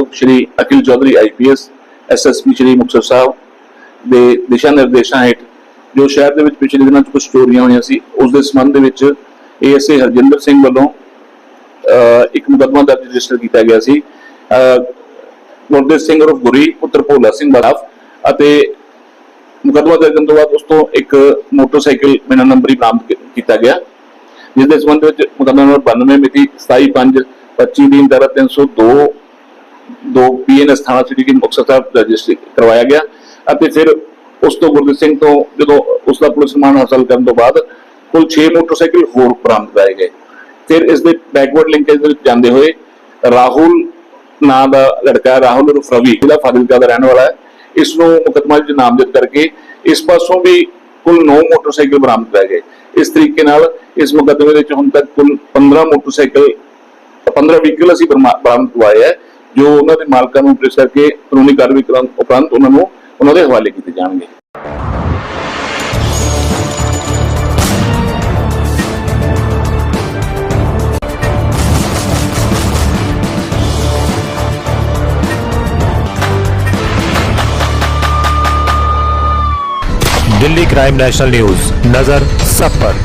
ਮਾਨਯੋਗ Shri Akhil Chaudhary IPS SSP Shri Muktsar Sahib ਦੇ ਦਿਸ਼ਾ ਨਿਰਦੇਸ਼ਾਂ ਹੇਠ ਜੋ ਸ਼ਹਿਰ ਦੇ ਵਿੱਚ ਪਿਛਲੇ ਦਿਨਾਂ 'ਚ ਕੁਝ ਚੋਰੀਆਂ ਹੋਈਆਂ ਸੀ, ਉਸ ਦੇ ਸੰਬੰਧ ਦੇ ਵਿੱਚ ਏਐਸਏ ਹਰਜਿੰਦਰ ਸਿੰਘ ਵੱਲੋਂ ਇੱਕ ਮੁਕੱਦਮਾ ਦਰਜ ਰਜਿਸਟਰ ਕੀਤਾ ਗਿਆ ਸੀ। ਗੁਰਦੇਵ ਸਿੰਘ ਉਰਫ ਗੁਰੀ, ਪੁੱਤਰ ਭੋਲਾ ਸਿੰਘ ਬਰਾਫ ਅਤੇ ਮੁਕੱਦਮਾ ਦਰਜ ਕਰਨ ਤੋਂ ਬਾਅਦ ਉਸ ਤੋਂ ਇੱਕ ਮੋਟਰਸਾਈਕਲ ਬਿਨਾਂ ਨੰਬਰੀ ਬਰਾਮਦ ਕੀਤਾ ਗਿਆ। ਜਿਸ ਦੇ ਸੰਬੰਧ ਵਿੱਚ ਮੁਕੱਦਮਾ ਨੰਬਰ 92 ਮਿਤੀ 27/5/25 ਦੀ ਧਾਰਾ 302 ਦੋ ਪੀਐਨਐਸ ਥਾਣਾ ਸਿਟੀ ਦੀ ਮੁਕਤਸਰ ਸਾਹਿਬ ਰਜਿਸਟਰ ਕਰਵਾਇਆ ਗਿਆ ਅਤੇ ਫਿਰ ਉਸ ਤੋਂ ਗੁਰਦੀਪ ਸਿੰਘ ਤੋਂ ਜਦੋਂ ਉਸ ਦਾ ਪੁਲਿਸ ਮਾਨ ਹਾਸਲ ਕਰਨ ਤੋਂ ਬਾਅਦ ਕੁੱਲ 6 ਮੋਟਰਸਾਈਕਲ ਹੋਰ ਬਰਾਮਦ ਕਰਾਏ ਗਏ। ਫਿਰ ਇਸ ਦੇ ਬੈਕਵਰਡ ਲਿੰਕੇਜ ਦੇ ਵਿੱਚ ਜਾਂਦੇ ਹੋਏ ਰਾਹੁਲ ਨਾਂ ਦਾ ਲੜਕਾ ਰਾਹੁਲ ਉਰਫ ਰਵੀ ਜਿਹੜਾ ਫਾਜ਼ਿਲਕਾ ਦਾ ਰਹਿਣ ਵਾਲਾ ਹੈ, ਇਸ ਨੂੰ ਮੁਕੱਦਮਾ ਵਿੱਚ ਨਾਮਜ਼ਦ ਕਰਕੇ ਇਸ ਪਾਸੋਂ ਵੀ ਕੁੱਲ 9 ਮੋਟਰਸਾਈਕਲ ਬਰਾਮਦ ਕਰਾਏ ਗਏ। ਇਸ ਤਰੀਕੇ ਨਾਲ ਇਸ ਮੁਕੱਦਮੇ ਵਿੱਚ ਹੁਣ ਤੱਕ ਕੁੱਲ 15 ਮੋਟਰਸਾਈਕਲ 15 ਵਹੀਕਲ ਅਸੀਂ ਬਰਾਮਦ ਕਰਵਾਏ ਹੈ। ਜੋ ਉਹਨਾਂ ਦੇ ਮਾਲਕਾਂ ਨੂੰ ਟ੍ਰੇਸ ਕਰਕੇ ਕਾਨੂੰਨੀ ਕਾਰਵਾਈ ਕਰਨ ਉਪਰੰਤ ਉਹਨਾਂ ਨੂੰ ਉਹਨਾਂ ਦੇ ਹਵਾਲੇ ਕੀਤੇ ਜਾਣਗੇ दिल्ली क्राइम नेशनल न्यूज नजर सब पर